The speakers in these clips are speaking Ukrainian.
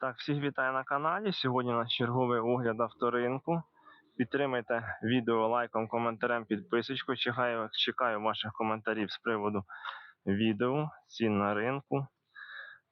Так, всіх вітаю на каналі. Сьогодні у нас черговий огляд авторинку. Підтримайте відео лайком, коментарем, підписочкою. Чекаю, чекаю ваших коментарів з приводу відео, цін на ринку.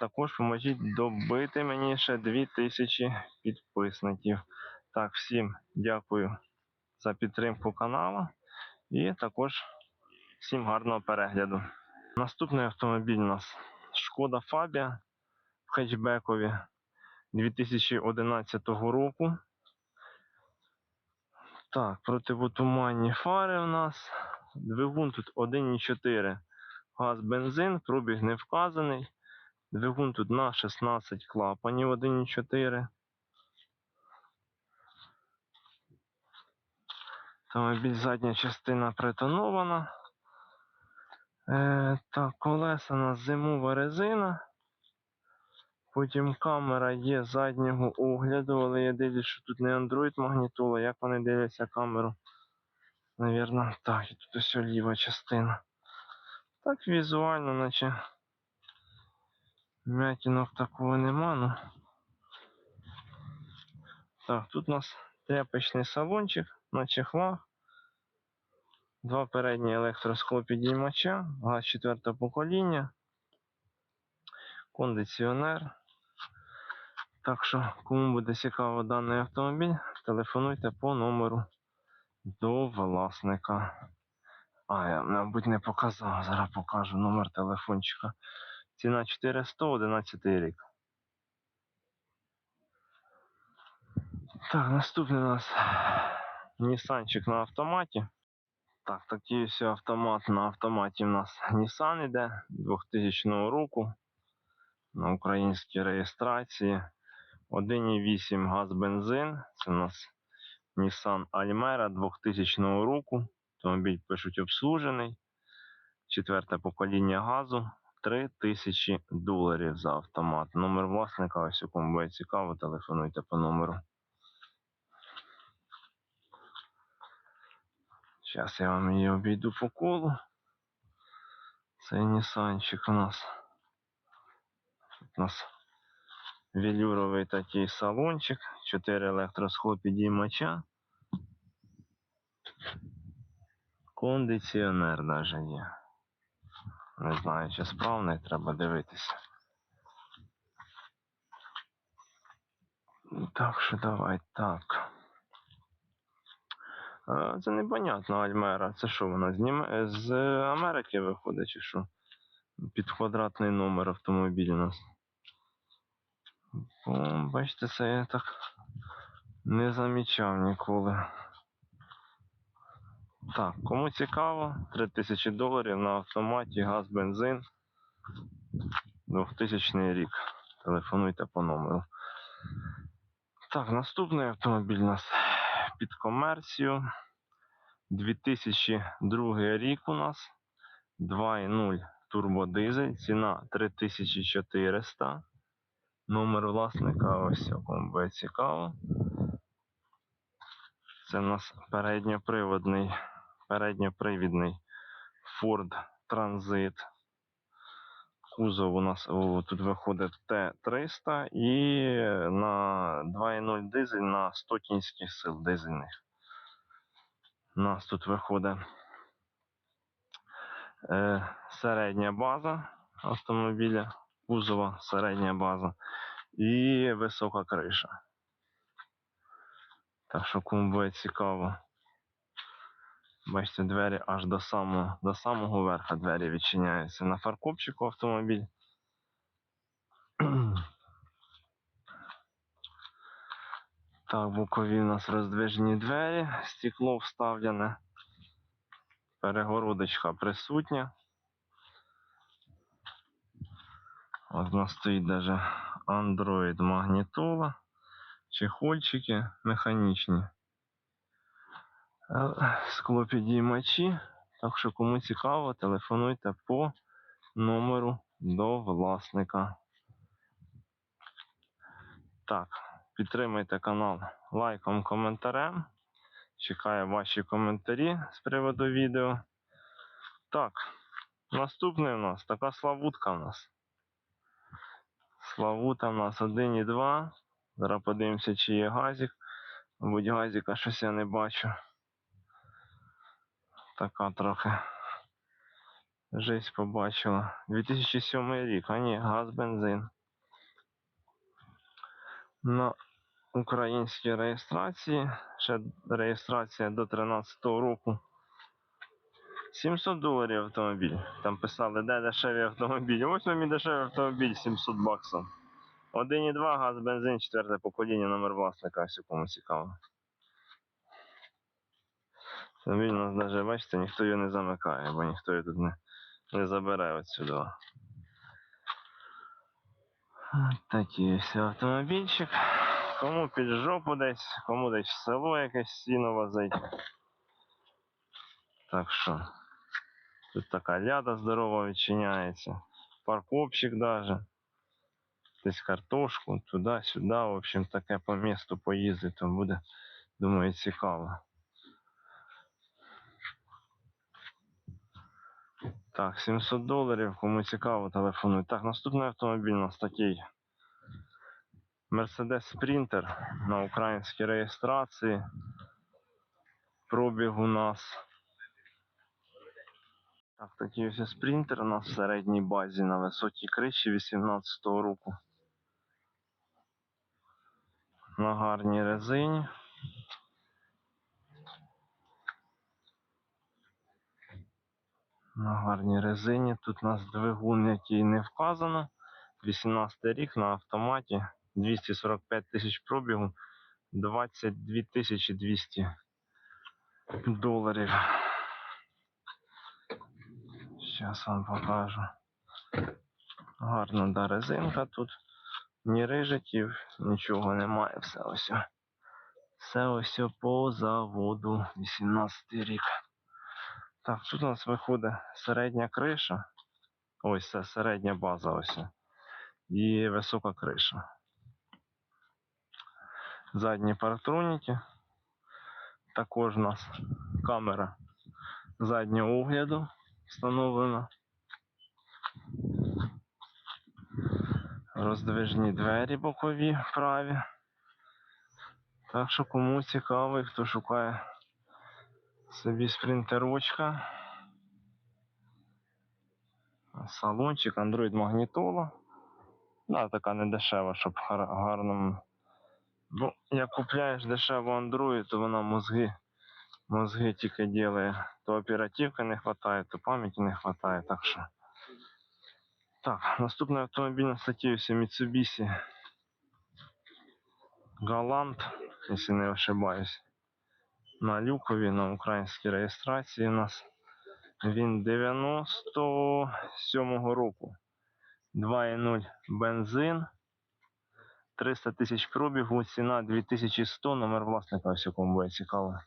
Також поможіть добити мені ще 2000 підписників. Так, всім дякую за підтримку каналу і також всім гарного перегляду. Наступний автомобіль у нас Шкода Фабія в хетчбекові 2011 року. Так, противотуманні фари у нас. Двигун тут 1,4 газ бензин, пробіг не вказаний. Двигун тут на 16 клапанів 1,4. Автомобіль задня частина притонована. Е, так, колеса у нас зимова резина. Потім камера є заднього огляду, але я дивлюсь, що тут не Android магнітола. Як вони дивляться камеру? Навірно, так, і тут ось ліва частина. Так візуально, наче м'ятінок такого нема, ну. Так, тут у нас тряпочний салончик на чехлах. Два передні електросклопідіймача, газ четвертого покоління, кондиціонер. Так що, кому буде цікаво даний автомобіль, телефонуйте по номеру до власника. А, я, мабуть, не показав. Зараз покажу номер телефончика. Ціна 400, 11 рік. Так, наступний у нас Нісанчик на автоматі. Так, такий ось автомат на автоматі у нас Nissan іде 2000 року. На українській реєстрації. 1,8 газ бензин. Це у нас Nissan Almera 2000 року. Автомобіль пишуть обслужений. Четверте покоління газу. 3000 доларів за автомат. Номер власника, ось у кому буде цікаво, телефонуйте по номеру. Зараз я вам її обійду по колу. Цей Нісанчик у нас. Тут у нас велюровий такий салончик, 4 електросхлопідіймача. Кондиціонер даже є. Не знаю, чи справний, треба дивитися. Так що давай так. Це непонятно Альмера. Це що вона з Америки виходить, чи що? Під квадратний номер автомобіль у нас. Бачите, це я так не замічав ніколи. Так, кому цікаво, 3000 доларів на автоматі, газ, бензин. 2000 рік. Телефонуйте по номеру. Так, наступний автомобіль у нас під комерцію. 2002 рік у нас. 2.0 турбодизель. Ціна 3400. Номер власника ось якому буде цікаво. Це у нас передньоприводний, передньопривідний Ford Transit. Кузов у нас о, тут виходить Т300 і на 2.0 дизель на 100 кінських сил дизельних. У нас тут виходить е, середня база автомобіля, кузова середня база і висока криша. Так що кому буде цікаво. Бачите, двері аж до самого, до самого верха двері відчиняються. На фаркопчику автомобіль. Так, бокові у нас роздвижені двері, стекло вставлене. Перегородочка присутня. От у нас стоїть даже Android магнітола, чехольчики механічні. Е, Склопідіймачі. Так що кому цікаво, телефонуйте по номеру до власника. Так, підтримайте канал лайком, коментарем. Чекаю ваші коментарі з приводу відео. Так, наступний у нас така славутка у нас. Славута у нас 1,2. Зараз подивимося, чи є газик. Мабуть, газика щось я не бачу. Така трохи. Жесть побачила. 2007 рік, а ні, газ, бензин. На українській реєстрації. Ще реєстрація до 13 року. 700 доларів автомобіль. Там писали, де дешевий автомобіль. Ось вам і дешевий автомобіль 700 баксів. 1,2 газ, бензин, четверте покоління, номер власника, ось кому цікаво. Автомобіль у нас навіть, бачите, ніхто його не замикає, бо ніхто його тут не, не забере отсюди. Такий ось автомобільчик. Кому під жопу десь, кому десь в село якесь сіно возить. Так що. Тут така ляда здорова відчиняється. Парковщик даже. Десь картошку, туди-сюди. В общем, таке по місту поїздити, буде, думаю, цікаво. Так, 700 доларів, кому цікаво, телефонуй. Так, наступний автомобіль у нас такий. Mercedes Sprinter на українській реєстрації. Пробіг у нас. Так, такий ось спринтер в середній базі на високій криші 18-го року. На гарній резині. На гарній резині. Тут у нас двигун, який не вказано. 18 рік на автоматі. 245 тисяч пробігу. 22 тисячі 200 доларів. Зараз вам покажу. Гарна да, резинка тут. Ні рижиків, нічого немає. Все ось. Все ось по заводу. 18 рік. Так, тут у нас виходить середня криша. Ось це середня база ось. І висока криша. Задні парктроніки. Також у нас камера заднього огляду встановлена. Роздвижні двері бокові праві. Так що кому цікавий, хто шукає собі спринтерочка. Салончик, Android магнітола. Да, така не дешева, щоб гар- гарному. Як купляєш дешеву Android, то вона мозги, мозги тільки ділає. То оперативки не вистачає, то пам'яті не вистачає, так що. Так, наступний автомобіль на статті ось Mitsubishi Galant, якщо не ошибаюсь. На люкові, на українській реєстрації у нас. Він 97-го року. 2.0 бензин. 300 тисяч пробігу, ціна 2100, номер власника, ось якому буде цікаво.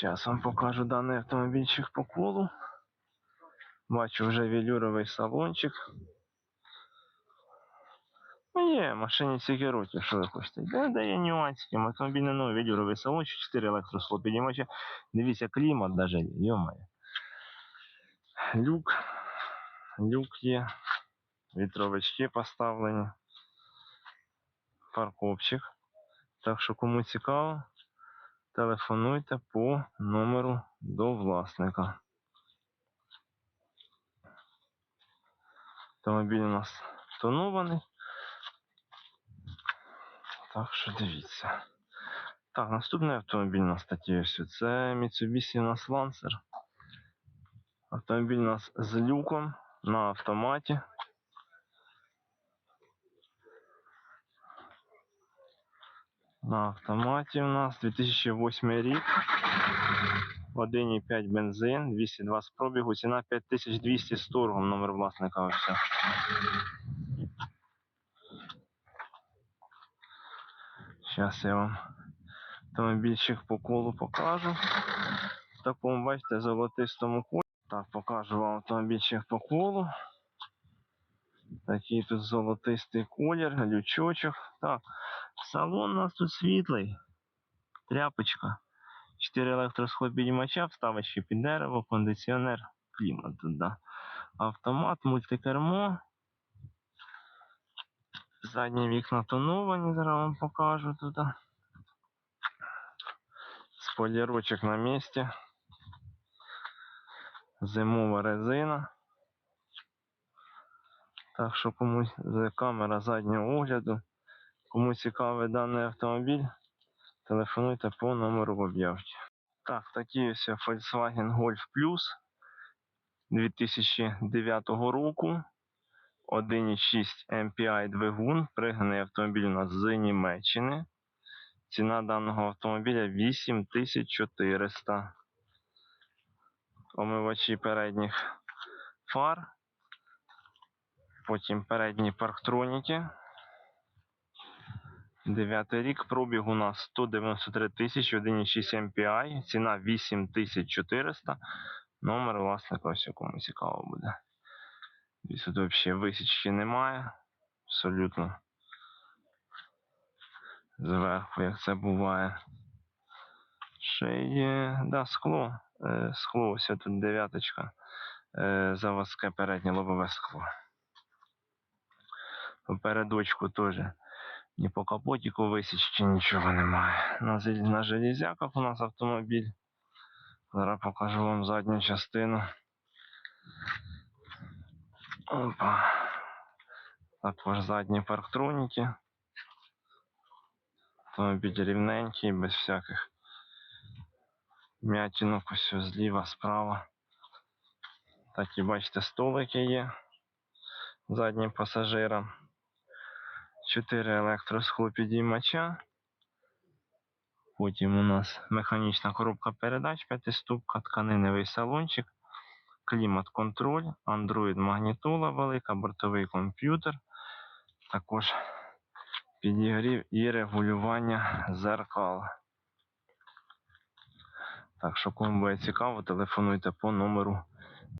Зараз вам покажу даний автомобільчик по колу. Бачу вже велюровий салончик. Ну є, машині тільки років, що ви хочете. Да, да є нюансики. Автомобіль не новий, велюровий салончик, 4 електросхлоп підіймача. Дивіться, клімат даже, йомає. Люк. Люк є. Вітровички поставлені. Парковчик. Так що кому цікаво, телефонуйте по номеру до власника. Автомобіль у нас тонований. Так що дивіться. Так, наступний автомобіль на статті ось це Mitsubishi у нас Lancer. Автомобіль у нас з люком на автоматі. На автоматі у нас 2008 рік. 1,5 бензин, 220 пробігу, ціна 5200 з торгом, номер власника ось. Зараз я вам автомобільчик по колу покажу. В такому, бачите, золотистому кольорі. Так, покажу вам автомобільчик по колу. Такий тут золотистий колір, лючочок. Так, салон у нас тут світлий. Тряпочка. 4 електросход підіймача, вставочки під дерево, кондиціонер, клімат тут, да. автомат, мультикермо. Задні вікна тоновані, зараз вам покажу тут. Спойлерочок на місці. Зимова резина. Так що комусь камера заднього огляду. Кому цікавий даний автомобіль, телефонуйте по номеру в об'явці. Так, такий ось Volkswagen Golf Plus 2009 року. 1,6 MPI двигун, пригнаний автомобіль у нас з Німеччини. Ціна даного автомобіля 8400. Омивачі передніх фар. Потім передні парктроніки. Дев'ятий рік, пробіг у нас 193 тисячі, 1,6 MPI, ціна 8400. Номер власника, ось кому цікаво буде. І тут взагалі висічки немає. Абсолютно. Зверху, як це буває. Ще є. Да, скло. Е, скло, ось тут дев'яточка. Е, заводське переднє лобове скло. Попередочку теж. Ні по капотіку висічки нічого немає. На, зел- на железяках у нас автомобіль. Зараз покажу вам задню частину. Опа. Також задні парктроніки. Автомобіль рівненький, без всяких м'ятінок, ось зліва, справа. Так і бачите, столики є заднім пасажирам. Чотири електросхлопідіймача. Потім у нас механічна коробка передач, п'ятиступка, тканиневий салончик, клімат-контроль, Android магнітола велика, бортовий комп'ютер. Також підігрів і регулювання зеркал. Так що кому буде цікаво, телефонуйте по номеру